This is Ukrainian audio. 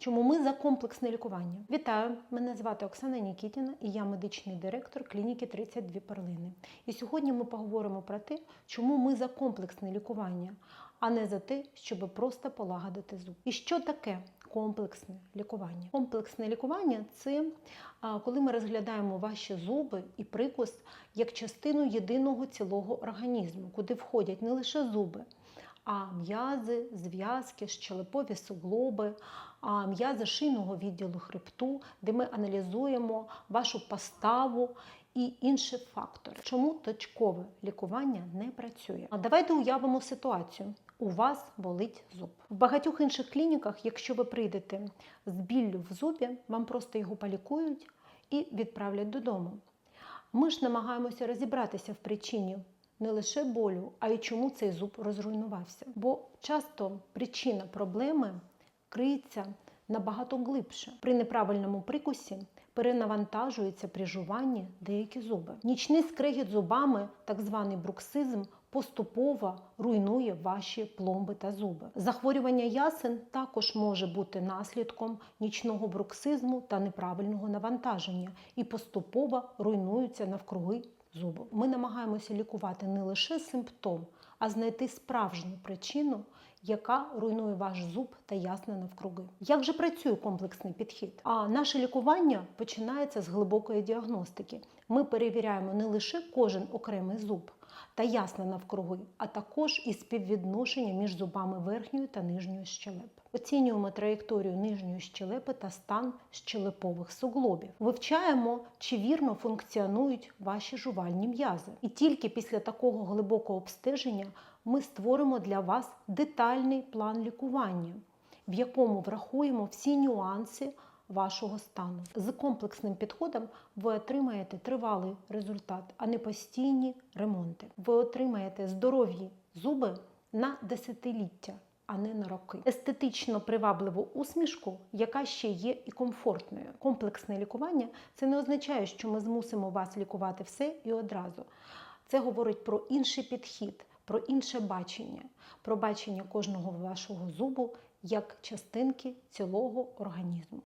Чому ми за комплексне лікування? Вітаю! Мене звати Оксана Нікітіна і я медичний директор клініки 32 перлини. І сьогодні ми поговоримо про те, чому ми за комплексне лікування, а не за те, щоб просто полагодити зуб. І що таке комплексне лікування? Комплексне лікування це коли ми розглядаємо ваші зуби і прикус як частину єдиного цілого організму, куди входять не лише зуби. А м'язи, зв'язки, щелепові суглоби, а м'язи шийного відділу хребту, де ми аналізуємо вашу поставу і інші фактори. Чому точкове лікування не працює? А давайте уявимо ситуацію. У вас болить зуб. В багатьох інших клініках, якщо ви прийдете з біллю в зубі, вам просто його полікують і відправлять додому. Ми ж намагаємося розібратися в причині не лише болю, а й чому цей зуб розруйнувався. Бо часто причина проблеми криється набагато глибше. При неправильному прикусі перенавантажуються при жуванні деякі зуби. Нічний скрегіт зубами, так званий бруксизм, поступово руйнує ваші пломби та зуби. Захворювання ясен також може бути наслідком нічного бруксизму та неправильного навантаження і поступово руйнуються навкруги зубу. Ми намагаємося лікувати не лише симптом, а знайти справжню причину, яка руйнує ваш зуб та ясне навкруги. Як же працює комплексний підхід? А наше лікування починається з глибокої діагностики. Ми перевіряємо не лише кожен окремий зуб та ясне навкруги, а також і співвідношення між зубами верхньої та нижньої щелеп. Оцінюємо траєкторію нижньої щелепи та стан щелепових суглобів. Вивчаємо, чи вірно функціонують ваші жувальні м'язи. І тільки після такого глибокого обстеження ми створимо для вас детальний план лікування, в якому врахуємо всі нюанси вашого стану. З комплексним підходом ви отримаєте тривалий результат, а не постійні ремонти. Ви отримаєте здорові зуби на десятиліття. А не на роки. Естетично привабливу усмішку, яка ще є і комфортною. Комплексне лікування це не означає, що ми змусимо вас лікувати все і одразу. Це говорить про інший підхід, про інше бачення, про бачення кожного вашого зубу як частинки цілого організму.